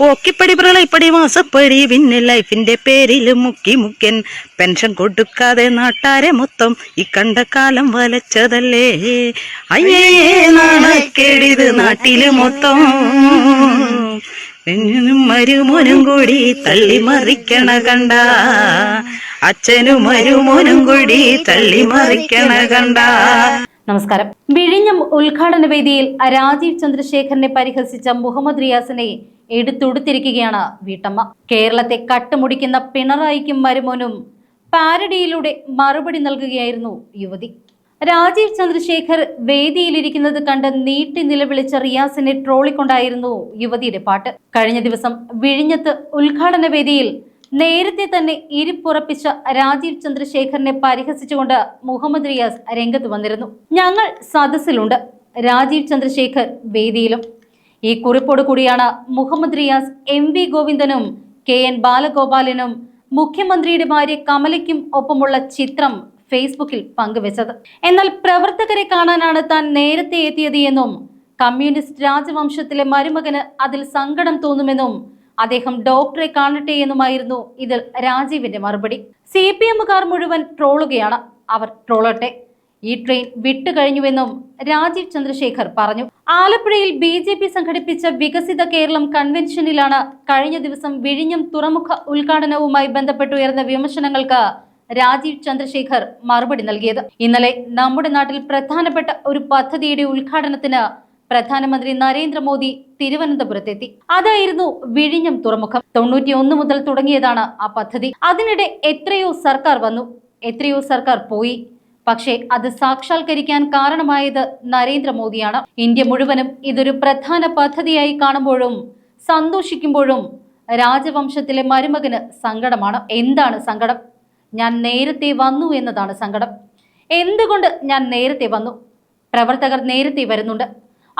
ഓക്കിപ്പടി പ്രളയപ്പടി മാസപ്പടി പിന്നെ ലൈഫിന്റെ പേരിൽ മുക്കി മുക്കൻ പെൻഷൻ കൊടുക്കാതെ നാട്ടാരെ മൊത്തം ഈ കണ്ട കാലം വലച്ചതല്ലേ? അയ്യേ നാണക്കേടിത് നാട്ടിൽ മൊത്തം. മരുമോനും കൂടി തള്ളി മറിക്കണ കണ്ട. അച്ഛനും മരുമോനും കൂടി തള്ളി മറിക്കണ കണ്ട. നമസ്കാരം. വിഴിഞ്ഞം ഉദ്ഘാടന വേദിയിൽ രാജീവ് ചന്ദ്രശേഖരനെ പരിഹസിച്ച മുഹമ്മദ് റിയാസിനെ എടുത്തുടുത്തിരിക്കുകയാണ് വീട്ടമ്മ. കേരളത്തെ കട്ടുമുടിക്കുന്ന പിണറായിക്കും മരുമോനും പാരഡിയിലൂടെ മറുപടി നൽകുകയായിരുന്നു യുവതി. രാജീവ് ചന്ദ്രശേഖർ വേദിയിലിരിക്കുന്നത് കണ്ട് നീട്ടി നിലവിളിച്ച റിയാസിനെ ട്രോളിക്കൊണ്ടായിരുന്നു യുവതിയുടെ പാട്ട്. കഴിഞ്ഞ ദിവസം വിഴിഞ്ഞത്ത് ഉദ്ഘാടന വേദിയിൽ നേരത്തെ തന്നെ ഇരിപ്പുറപ്പിച്ച രാജീവ് ചന്ദ്രശേഖരനെ പരിഹസിച്ചുകൊണ്ട് മുഹമ്മദ് റിയാസ് രംഗത്ത് വന്നിരുന്നു. ഞങ്ങൾ സദസ്സിലുണ്ട്. രാജീവ് ചന്ദ്രശേഖർ വേദിയിലും ഈ കുറിപ്പോട് കൂടിയാണ് മുഹമ്മദ് റിയാസ് എം വി ഗോവിന്ദനും കെ എൻ ബാലഗോപാലനും മുഖ്യമന്ത്രിയുടെ ഭാര്യ കമലയ്ക്കും ഒപ്പമുള്ള ചിത്രം ഫേസ്ബുക്കിൽ പങ്കുവച്ചത്. എന്നാൽ പ്രവർത്തകരെ കാണാനാണ് താൻ നേരത്തെ എത്തിയത് എന്നും കമ്മ്യൂണിസ്റ്റ് രാജവംശത്തിലെ മരുമകന് അതിൽ സങ്കടം തോന്നുമെന്നും അദ്ദേഹം ഡോക്ടറെ കാണട്ടെ എന്നുമായിരുന്നു ഇതിൽ രാജീവിന്റെ മറുപടി. സി പി എമ്മുകാർ മുഴുവൻ ട്രോളുകയാണ്. അവർ ട്രോളട്ടെ. ഈ ട്രെയിൻ വിട്ടുകഴിഞ്ഞുവെന്നും രാജീവ് ചന്ദ്രശേഖർ പറഞ്ഞു. ആലപ്പുഴയിൽ ബി ജെ പി സംഘടിപ്പിച്ച വികസിത കേരളം കൺവെൻഷനിലാണ് കഴിഞ്ഞ ദിവസം വിഴിഞ്ഞം തുറമുഖ ഉദ്ഘാടനവുമായി ബന്ധപ്പെട്ടുയർന്ന വിമർശനങ്ങൾക്ക് രാജീവ് ചന്ദ്രശേഖർ മറുപടി നൽകിയത്. ഇന്നലെ നമ്മുടെ നാട്ടിൽ പ്രധാനപ്പെട്ട ഒരു പദ്ധതിയുടെ ഉദ്ഘാടനത്തിന് പ്രധാനമന്ത്രി നരേന്ദ്രമോദി തിരുവനന്തപുരത്തെത്തി. അതായിരുന്നു വിഴിഞ്ഞം തുറമുഖം. തൊണ്ണൂറ്റി ഒന്ന് മുതൽ തുടങ്ങിയതാണ് ആ പദ്ധതി. അതിനിടെ എത്രയോ സർക്കാർ വന്നു. എത്രയോ സർക്കാർ പോയി. പക്ഷേ അത് സാക്ഷാത്കരിക്കാൻ കാരണമായത് നരേന്ദ്രമോദിയാണ്. ഇന്ത്യ മുഴുവനും ഇതൊരു പ്രധാന പദ്ധതിയായി കാണുമ്പോഴും സന്തോഷിക്കുമ്പോഴും രാജവംശത്തിലെ മരുമകന് സങ്കടമാണ്. എന്താണ് സങ്കടം? ഞാൻ നേരത്തെ വന്നു എന്നതാണ് സങ്കടം. എന്തുകൊണ്ട് ഞാൻ നേരത്തെ വന്നു? പ്രവർത്തകർ നേരത്തെ വരുന്നുണ്ട്.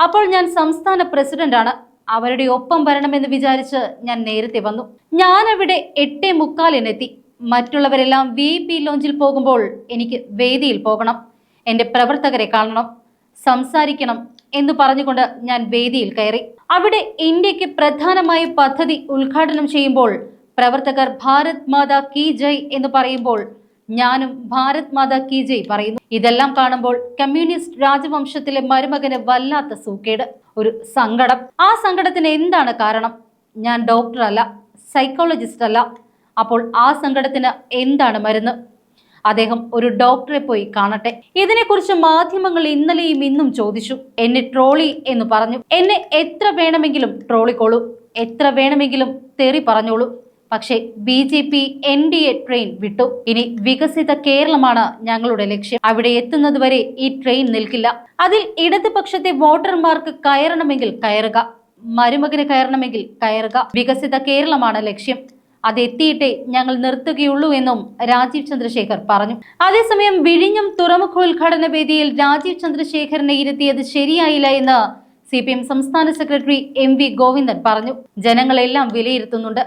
അപ്പോൾ ഞാൻ സംസ്ഥാന പ്രസിഡന്റാണ്. അവരുടെ ഒപ്പം വരണമെന്ന് വിചാരിച്ച് ഞാൻ നേരത്തെ വന്നു. ഞാനവിടെ എട്ടേ മുക്കാലിനെത്തി. മറ്റുള്ളവരെല്ലാം വി പി ലോഞ്ചിൽ പോകുമ്പോൾ എനിക്ക് വേദിയിൽ പോകണം. എന്റെ പ്രവർത്തകരെ കാണണം. സംസാരിക്കണം എന്ന് പറഞ്ഞുകൊണ്ട് ഞാൻ വേദിയിൽ കയറി. അവിടെ ഇന്ത്യയ്ക്ക് പ്രധാനമായ പദ്ധതി ഉദ്ഘാടനം ചെയ്യുമ്പോൾ പ്രവർത്തകർ ഭാരത് മാതാ കി ജയ് എന്ന് പറയുമ്പോൾ ഞാനും ഭാരത് മാതാ കി ജയ് പറയുന്നു. ഇതെല്ലാം കാണുമ്പോൾ കമ്മ്യൂണിസ്റ്റ് രാജവംശത്തിലെ മരുമകന് വല്ലാത്ത സൂക്കേട്. ഒരു സങ്കടം. ആ സങ്കടത്തിന് എന്താണ് കാരണം? ഞാൻ ഡോക്ടർ അല്ല സൈക്കോളജിസ്റ്റ് അല്ല അപ്പോൾ ആ സങ്കടത്തിന് എന്താണ് മരുന്ന്? അദ്ദേഹം ഒരു ഡോക്ടറെ പോയി കാണട്ടെ. ഇതിനെക്കുറിച്ച് മാധ്യമങ്ങൾ ഇന്നലെയും ഇന്നും ചോദിച്ചു. എന്നെ ട്രോളി എന്ന് പറഞ്ഞു. എന്നെ എത്ര വേണമെങ്കിലും ട്രോളിക്കോളൂ. എത്ര വേണമെങ്കിലും തെറി പറഞ്ഞോളൂ. പക്ഷേ B J P N D A train വിട്ടു. ഇനി വികസിത കേരളമാണ് ഞങ്ങളുടെ ലക്ഷ്യം. അവിടെ എത്തുന്നതുവരെ ഈ ട്രെയിൻ നിൽക്കില്ല. അതിൽ ഇടതുപക്ഷത്തെ വോട്ടർമാർക്ക് കയറണമെങ്കിൽ കയറുക. മരുമകന് കയറണമെങ്കിൽ കയറുക. വികസിത കേരളമാണ് ലക്ഷ്യം. അതെത്തിയിട്ടേ ഞങ്ങൾ നിർത്തുകയുള്ളൂ എന്നും രാജീവ് ചന്ദ്രശേഖർ പറഞ്ഞു. അതേസമയം വിഴിഞ്ഞം തുറമുഖ ഉദ്ഘാടന വേദിയിൽ രാജീവ് ചന്ദ്രശേഖരനെ ഇരുത്തിയത് ശരിയായില്ല എന്ന് സി പി എം സംസ്ഥാന സെക്രട്ടറി എം വി ഗോവിന്ദൻ പറഞ്ഞു. ജനങ്ങളെല്ലാം വിലയിരുത്തുന്നുണ്ട്.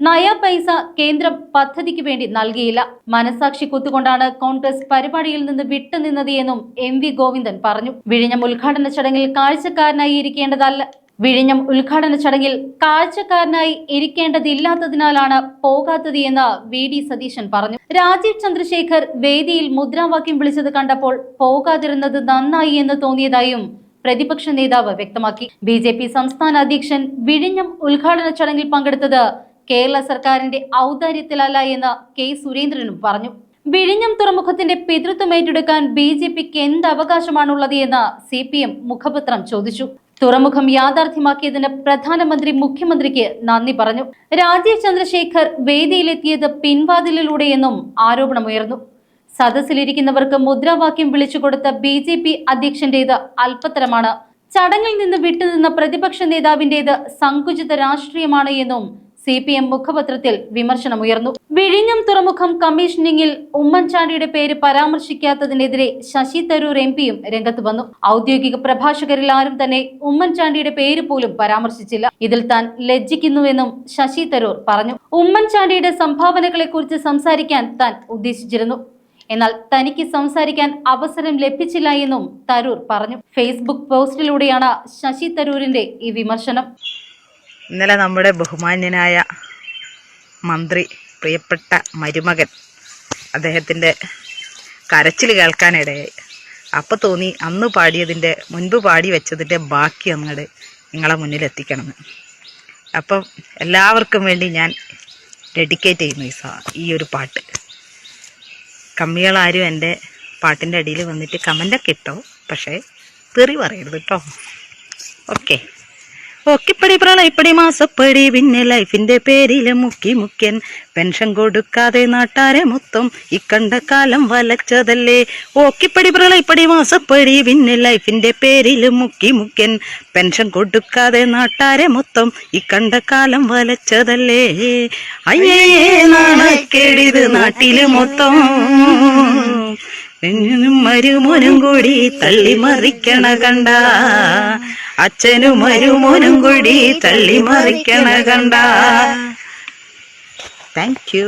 നയ പൈസ കേന്ദ്രം പദ്ധതിക്ക് വേണ്ടി നൽകിയില്ല. മനസാക്ഷി കുത്തുകൊണ്ടാണ് കോൺഗ്രസ് പരിപാടിയിൽ നിന്ന് വിട്ടുനിന്നത് എന്നും എം വി ഗോവിന്ദൻ പറഞ്ഞു. വിഴിഞ്ഞം ഉദ്ഘാടന ചടങ്ങിൽ കാഴ്ചക്കാരനായി ഇരിക്കേണ്ടതല്ല. വിഴിഞ്ഞം ഉദ്ഘാടന ചടങ്ങിൽ കാഴ്ചക്കാരനായി ഇരിക്കേണ്ടതില്ലാത്തതിനാലാണ് പോകാത്തത് എന്ന് വി ഡി സതീശൻ പറഞ്ഞു. രാജീവ് ചന്ദ്രശേഖർ വേദിയിൽ മുദ്രാവാക്യം വിളിച്ചത് കണ്ടപ്പോൾ പോകാതിരുന്നത് നന്നായി എന്ന് തോന്നിയതായും പ്രതിപക്ഷ നേതാവ് വ്യക്തമാക്കി. ബി ജെ പി സംസ്ഥാന അധ്യക്ഷൻ വിഴിഞ്ഞം ഉദ്ഘാടന ചടങ്ങിൽ പങ്കെടുത്തത് കേരള സർക്കാരിന്റെ ഔദാര്യത്തിലല്ല എന്ന് കെ സുരേന്ദ്രനും പറഞ്ഞു. വിഴിഞ്ഞം തുറമുഖത്തിന്റെ പിതൃത്വം ഏറ്റെടുക്കാൻ ബി ജെ പിക്ക് എന്ത് അവകാശമാണുള്ളത് എന്ന് സി പി എം മുഖപത്രം ചോദിച്ചു. തുറമുഖം യാഥാർത്ഥ്യമാക്കിയതിന് പ്രധാനമന്ത്രി മുഖ്യമന്ത്രിക്ക് നന്ദി പറഞ്ഞു. രാജീവ് ചന്ദ്രശേഖർ വേദിയിലെത്തിയത് പിൻവാതിലിലൂടെയെന്നും ആരോപണമുയർന്നു. സദസ്സിലിരിക്കുന്നവർക്ക് മുദ്രാവാക്യം വിളിച്ചുകൊടുത്ത ബി ജെ പി അധ്യക്ഷന്റേത് അല്പത്തരമാണ്. ചടങ്ങിൽ നിന്ന് വിട്ടുനിന്ന പ്രതിപക്ഷ നേതാവിന്റേത് സങ്കുചിത രാഷ്ട്രീയമാണ് എന്നും സി പി എം മുഖപത്രത്തിൽ വിമർശനമുയർന്നു. വിഴിഞ്ഞം തുറമുഖം കമ്മീഷനിങ്ങിൽ ഉമ്മൻചാണ്ടിയുടെ പേര് പരാമർശിക്കാത്തതിനെതിരെ ശശി തരൂർ എം പിയും രംഗത്ത് വന്നു. ഔദ്യോഗിക പ്രഭാഷകരിൽ ആരും തന്നെ ഉമ്മൻചാണ്ടിയുടെ പേര് പോലും പരാമർശിച്ചില്ല. ഇതിൽ താൻ ലജ്ജിക്കുന്നുവെന്നും ശശി തരൂർ പറഞ്ഞു. ഉമ്മൻചാണ്ടിയുടെ സംഭാവനകളെക്കുറിച്ച് സംസാരിക്കാൻ താൻ ഉദ്ദേശിച്ചിരുന്നു. എന്നാൽ തനിക്ക് സംസാരിക്കാൻ അവസരം ലഭിച്ചില്ല എന്നും തരൂർ പറഞ്ഞു. ഫേസ്ബുക്ക് പോസ്റ്റിലൂടെയാണ് ശശി തരൂരിന്റെ ഈ വിമർശനം. ഇന്നലെ നമ്മുടെ ബഹുമാന്യനായ മന്ത്രി പ്രിയപ്പെട്ട മരുമകൻ അദ്ദേഹത്തിന്റെ കരച്ചിൽ കേൾക്കാനിടയായി. അപ്പോൾ തോന്നി അന്ന് പാടിയതിന്റെ മുൻപ് പാടി വെച്ചതിന്റെ ബാക്കി അങ്ങോട്ട് നിങ്ങളെ മുന്നിൽ എത്തിക്കണമെന്ന്. അപ്പം എല്ലാവർക്കും വേണ്ടി ഞാൻ ഡെഡിക്കേറ്റ് ചെയ്യുന്നു ഈ സാ ഈ ഒരു പാട്ട്. കമ്മികളാരും എന്റെ പാട്ടിന്റെ അടിയിൽ വന്നിട്ട് കമന്റൊക്കെ ഇട്ടോ പക്ഷേ തെറി പറയരുത് കേട്ടോ. ഓക്കെ. ഓക്കിപ്പടി പ്രളയപ്പടി മാസപ്പടി പിന്നെ ലൈഫിന്റെ പേരിൽ മുക്കി മുക്കൻ പെൻഷൻ കൊടുക്കാതെ നാട്ടാരെ മൊത്തം ഇക്കണ്ട കാലം വലച്ചതല്ലേ? ഓക്കിപ്പടി പ്രളയപ്പടി മാസപ്പടി പിന്നെ ലൈഫിന്റെ പേരിൽ മുക്കി മുക്കൻ പെൻഷൻ കൊടുക്കാതെ നാട്ടാരെ മൊത്തം ഇക്കണ്ട കാലം വലച്ചതല്ലേ? അയ്യേ നാണക്കേടിത് നാട്ടിൽ മൊത്തം. പെണ്ണിനും മരുമോനും കൂടി തള്ളി മറിക്കണ കണ്ട. അച്ഛനും മരുമോനും കൂടി തള്ളി മറിക്കണ കണ്ട. Thank you